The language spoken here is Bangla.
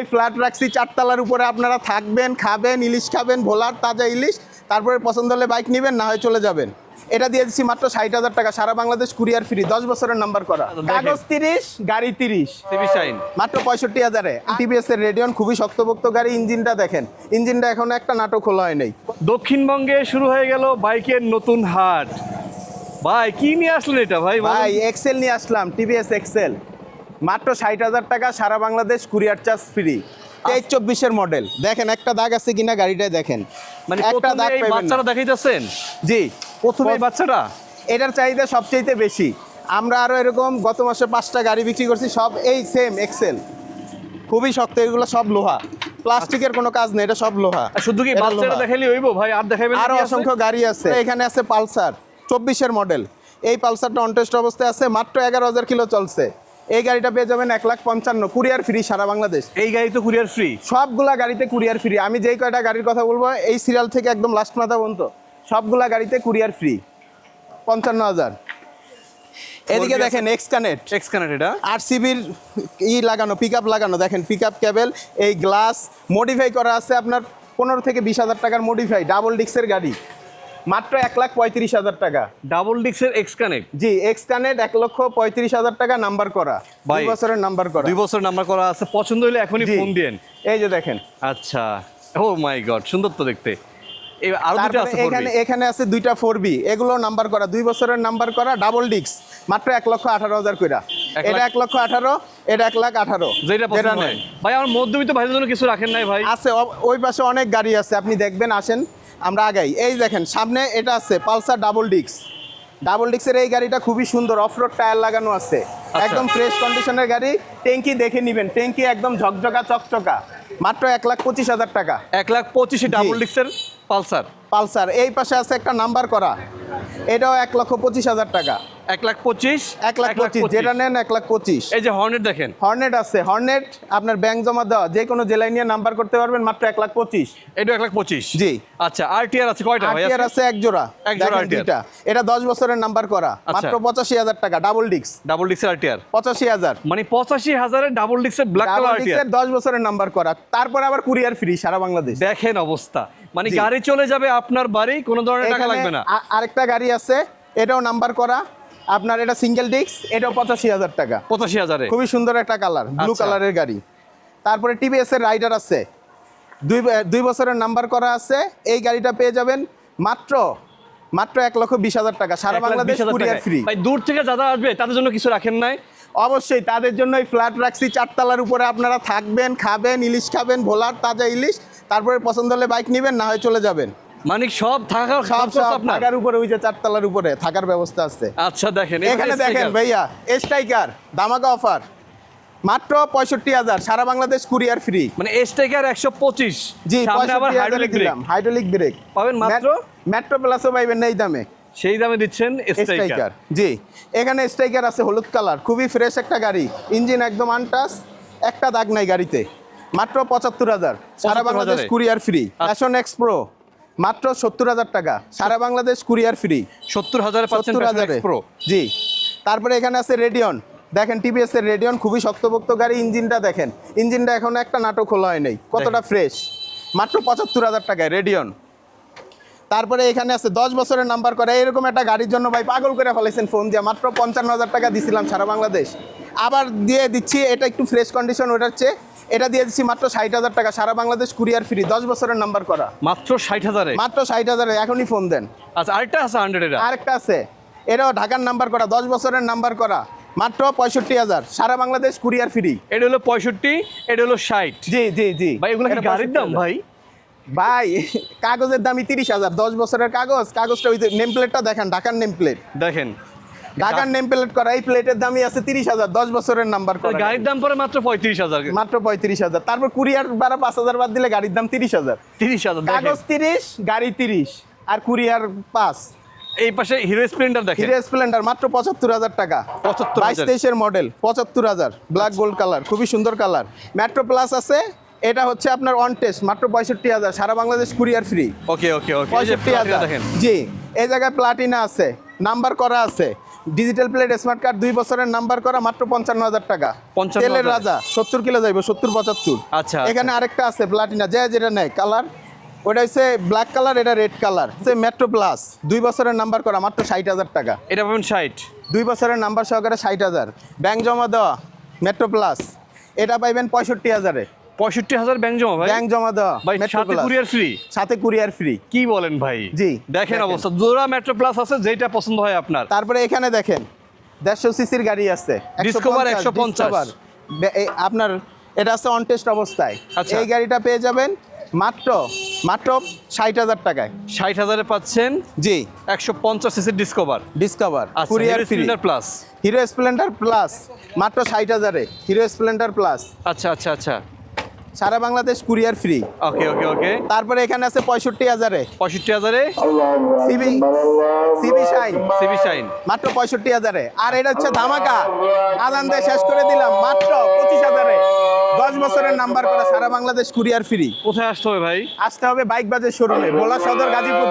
এই ফ্ল্যাট রাখছি চারতলার উপরে আপনারা থাকবেন খাবেন ইলিশ খাবেন ভোলার তাজা ইলিশ তারপরে পছন্দ হলে বাইক নেবেন না হয় চলে যাবেন। এটা দিয়ে দিচ্ছি মাত্র ষাট হাজার টাকা সারা বাংলাদেশ কুরিয়ার ফ্রি দশ বছরের নাম্বার করা। কাগজ তিরিশ গাড়ি তিরিশ। মাত্র পঁয়ষট্টি হাজারে। টিভিএস এর রেডিয়ন খুবই শক্তপোক্ত গাড়ি ইঞ্জিনটা দেখেন। ইঞ্জিনটা এখনও একটা নাটক খোলা হয় নাই। দক্ষিণবঙ্গে শুরু হয়ে গেল বাইকের নতুন হাট। ভাই কি নিয়ে আসলেন এটা? ভাই ভাই এক্সেল নিয়ে আসলাম টিভিএস এক্সেল মাত্র ষাট হাজার টাকা সারা বাংলাদেশ কুরিয়ার চার্জ ফ্রি। তেইশ চব্বিশের মডেল। দেখেন একটা দাগ আছে কিনা গাড়িটায় দেখেন। মানে একটা প্রথমে দাগ এই বাচ্চারা দেখাইতেছেন? জি। প্রথমে এই বাচ্চাটা? এটার চাহিদা সবচেয়ে বেশি। আমরা আরও এরকম গত মাসে পাঁচটা গাড়ি বিক্রি করছি সব এই সেম এক্সেল খুবই শক্ত এগুলো সব লোহা। প্লাস্টিকের কোনো কাজ নেই এটা সব লোহা। আর শুধু কি বাচ্চারা দেখাইলে হইব? ভাই আর আরও অসংখ্য গাড়ি আছে। এখানে আছে পালসার চব্বিশের মডেল। এই পালসারটা অনটেস্ট অবস্থায় আছে মাত্র এগারো হাজার কিলো চলছে। এই গাড়িটা পেয়ে যাবেন এক লাখ পঞ্চান্ন কুরিয়ার ফ্রি সারা বাংলাদেশ। এই গাড়ি তো কুরিয়ার ফ্রি সবগুলা গাড়িতে কুরিয়ার ফ্রি আমি যেই কয়টা গাড়ির কথা বলব এই সিরিয়াল থেকে একদম লাস্ট মাথা পর্যন্ত সবগুলা গাড়িতে কুরিয়ার ফ্রি পঞ্চান্ন হাজার। এদিকে দেখেন এক্স কানেক্ট এক্স কানেক্ট এটা আর সিবির ই লাগানো পিক লাগানো। দেখেন পিক কেবল এই গ্লাস মডিফাই করা আছে আপনার পনেরো থেকে বিশ হাজার টাকার মডিফাই ডাবল ডিক্সের গাড়ি। মাত্র এক লাখ পঁয়ত্রিশ হাজার টাকা। ডাবল ডিক্সের এক্স কানেক্ট জি এক্স কানেক্ট এক লক্ষ পঁয়ত্রিশ হাজার টাকা নাম্বার করা। দুই বছরের নাম্বার করা। দুই বছর নাম্বার করা আছে। পছন্দ হলে এখনই ফোন দিয়েন। এই যে দেখেন। আচ্ছা। ও মাই গড সুন্দর তো দেখতে। এখানে এখানে আছে দুইটা ফোর বি এগুলো নাম্বার করা। দুই বছরের নাম্বার করা ডাবল ডিক্স মাত্র এক লক্ষ আঠারো হাজার কইরা। এটা এক লক্ষ আঠারো এটা এক লাখ আঠারো। যেটা ভাই আমার মধ্যবিত্ত ভাইদের জন্য কিছু রাখেন নাই ভাই। আছে ওই পাশে অনেক গাড়ি আছে। আপনি দেখবেন আসেন। আমরা আগাই। এই দেখেন সামনে এটা আছে পালসার ডাবল ডিক্স ডাবল ডিক্সের এই গাড়িটা খুবই সুন্দর অফরোড টায়ার লাগানো আছে। একদম ফ্রেশ কন্ডিশনের গাড়ি ট্যাঙ্কি দেখে নেবেন ট্যাঙ্কি একদম ঝকঝকা চকচকা মাত্র এক লাখ পঁচিশ হাজার টাকা। এক লাখ পঁচিশে ডাবল ডিক্সের পালসার। পালসার এই পাশে আছে একটা নাম্বার করা এটাও এক লক্ষ পঁচিশ হাজার টাকা। এক লাখ পঁচিশ এক লাখ পঁচিশ। যেটা নেন এক লাখ পঁচিশ। এই যে হর্নেট দেখেন। হর্নেট আছে হর্নেট আপনার ব্যাংক জমা দেওয়া যে কোনো জেলায় নিয়ে নাম্বার করতে পারবেন মাত্র এক লাখ পঁচিশ। এটা এক লাখ পঁচিশ? জি। আচ্ছা আছে কয়টা ভাই? আরটিআর আছে এক জোড়া। এক জোড়া দুইটা। এটা দশ বছরের নাম্বার করা। আচ্ছা। মাত্র পঁচাশি হাজার টাকা ডাবল ডিক্স ডাবল ডিক্সের পঁচাশি হাজার। মানে পঁচাশি হাজারের ডাবল ডিক্সের ব্ল্যাক কালার দশ বছরের নাম্বার করা। তারপর আবার কুরিয়ার ফ্রি সারা বাংলাদেশ। দেখেন অবস্থা। মানে গাড়ি চলে যাবে আপনার বাড়ি কোনো ধরনের টাকা লাগবে না। আরেকটা গাড়ি আছে এটাও নাম্বার করা। আপনার এটা সিঙ্গেল ডিস্ক এটাও পঁচাশি হাজার টাকা। পঁচাশি হাজারে? খুবই সুন্দর একটা কালার ব্লু। কালারের গাড়ি। তারপরে টিভিএস এর রাইডার আছে। দুই দুই বছরের নাম্বার করা আছে। এই গাড়িটা পেয়ে যাবেন মাত্র মাত্র এক লক্ষ বিশ হাজার টাকা। সারা বাংলাদেশ কুরিয়ার ফ্রি ভাই দূর থেকে যারা আসবে তাদের জন্য কিছু রাখেন নাই। অবশ্যই তাদের জন্য এই ফ্ল্যাট রাখছি। চারতলার উপরে আপনারা থাকবেন খাবেন ইলিশ খাবেন ভোলার তাজা ইলিশ। তারপরে পছন্দ হলে বাইক নেবেন না হয় চলে যাবেন। মানে সব থাকার সব আপনার? থাকার উপরে ওই যে চারতলার উপরে থাকার ব্যবস্থা আছে। আচ্ছা দেখেন এখানে দেখেন ভাইয়া স্ট্রাইকার দামাকা অফার। মাত্র পঁয়ষট্টি হাজার সারা বাংলাদেশ কুরিয়ার ফ্রি। মানে এসটেকার একশো পঁচিশ। জি আবার হাইড্রোলিক দিলাম হাইড্রোলিক ব্রেক পাবেন মাত্র? মেট্রো প্লাসও পাইবেন এই দামে। সেই দামে দিচ্ছেন স্ট্রাইকার জি। এখানে স্ট্রাইকার আছে হলুদ কালার খুবই ফ্রেশ একটা গাড়ি। ইঞ্জিন একদম আনটাস একটা দাগ নাই গাড়িতে। মাত্র পঁচাত্তর হাজার সারা 75,000 বাংলাদেশ কুরিয়ার ফ্রি। আচ্ছা। ফ্যাশন এক্স প্রো মাত্র সত্তর হাজার টাকা। সারা বাংলাদেশ কুরিয়ার ফ্রি। সত্তর হাজার সত্তর হাজারে। প্রো জি। তারপরে এখানে আছে রেডিয়ন দেখেন টিভিএস এর রেডিয়ন খুবই শক্তপোক্ত গাড়ি ইঞ্জিনটা দেখেন। ইঞ্জিনটা এখন একটা নাটক খোলা হয় নাই কতটা ফ্রেশ মাত্র পঁচাত্তর হাজার টাকায় রেডিয়ন তারপরে এখানে আছে দশ বছরের নাম্বার করে এরকম একটা গাড়ির জন্য ভাই পাগল করে ফেলেছেন ফোন দিয়ে মাত্র পঞ্চান্ন হাজার টাকা দিছিলাম সারা বাংলাদেশ। আবার দিয়ে দিচ্ছি এটা একটু ফ্রেশ কন্ডিশন ওটার চেয়ে এটা দিয়ে দিচ্ছি মাত্র ষাট হাজার টাকা। সারা বাংলাদেশ কুরিয়ার ফ্রি দশ বছরের নাম্বার করা। মাত্র ষাট হাজারে? মাত্র ষাট হাজারে এখনই ফোন দেন। আচ্ছা আরেকটা আছে হান্ড্রেড আরেকটা আছে। এটাও ঢাকার নাম্বার করা দশ বছরের নাম্বার করা। মাত্র পঁয়ষট্টি হাজার সারা বাংলাদেশ কুরিয়ার ফ্রি। এটা হলো পঁয়ষট্টি এটা হলো ষাট। জি জি জি। ভাই এগুলো গাড়ির দাম ভাই? ভাই কাগজের দামই তিরিশ হাজার দশ বছরের কাগজ। কাগজটা ওই নেম প্লেটটা দেখেন ঢাকার নেম প্লেট দেখেন। ঢাকার নেম প্লেট করা এই প্লেটের দামই আছে তিরিশ হাজার দশ বছরের নাম্বার করা। গাড়ির দাম পরে মাত্র পঁয়ত্রিশ হাজার। মাত্র পঁয়ত্রিশ হাজার। তারপর কুরিয়ার বারা পাঁচ হাজার বাদ দিলে গাড়ির দাম তিরিশ হাজার। তিরিশ হাজার কাগজ তিরিশ গাড়ি তিরিশ আর কুরিয়ার পাঁচ। এই পাশে হিরো স্প্লেন্ডার দেখেন। হিরো স্প্লেন্ডার মাত্র পঁচাত্তর হাজার টাকা। 75,000 বাইশ তেইশের মডেল পঁচাত্তর হাজার। ব্ল্যাক গোল্ড কালার খুবই সুন্দর কালার মেট্রো প্লাস আছে এটা হচ্ছে আপনার অন টেস্ট মাত্র পঁয়ষট্টি হাজার। সারা Bangladesh courier free okay okay okay পঁয়ষট্টি হাজার। দেখেন। জি এই জায়গায় প্লাটিনা আছে নাম্বার করা আছে। ডিজিটাল প্লেট স্মার্ট কার্ড দুই বছরের নাম্বার করা মাত্র পঞ্চান্ন হাজার টাকা। 55,000 তেলের রাজা সত্তর কিলো যাইব সত্তর পঁচাত্তর। আচ্ছা, এখানে আরেকটা আছে প্লাটিনা যে যেটা নেয় কালার ওটা হচ্ছে ব্ল্যাক কালার এটা রেড কালার হচ্ছে মেট্রো প্লাস দুই বছরের নাম্বার করা মাত্র ষাট হাজার টাকা। এটা পাবেন ষাট। দুই বছরের নাম্বার সহকারে ষাট হাজার। ব্যাংক জমা দেওয়া মেট্রো প্লাস এটা পাইবেন পঁয়ষট্টি হাজারে। পঁয়ষট্টি হাজার ব্যাংক জমা ভাই। ব্যাংক জমা দেওয়া ভাই সাথে কুরিয়ার ফ্রি সাথে কুরিয়ার ফ্রি কি বলেন ভাই? জি, দেখেন। অবস্থা। জোড়া মেট্রো প্লাস আছে যেটা পছন্দ হয় আপনার। তারপরে এখানে দেখেন দেড়শো সিসির গাড়ি আছে Discover 150, 150 Discover। বে- এই আপনার এটা আছে অন টেস্ট অবস্থায়। আচ্ছা। এই গাড়িটা পেয়ে যাবেন মাত্র মাত্র ষাট হাজার টাকায়। ষাট হাজারে পাচ্ছেন? জি। একশো পঞ্চাশ সিসির Discover Discover courier free plus Hero Splendor plus মাত্র ষাট হাজারে। হিরো স্প্লেন্ডার প্লাস আচ্ছা আচ্ছা আচ্ছা। সারা Bangladesh courier free. Okay okay okay. তারপরে এখানে আছে পঁয়ষট্টি হাজারে। পঁয়ষট্টি হাজারে? CB CB Shine. CB Shine. মাত্র পঁয়ষট্টি হাজারে। আর এটা হচ্ছে ধামাকা। আদান দিয়ে শেষ করে দিলাম। মাত্র পঁচিশ হাজারে। দশ বছরের নাম্বার করা সারা বাংলাদেশ কুরিয়ার ফ্রি। কোথায় আসতে হবে ভাই? আসতে হবে বাইক বাজার শোরুমে ভোলা সদর গাজীপুর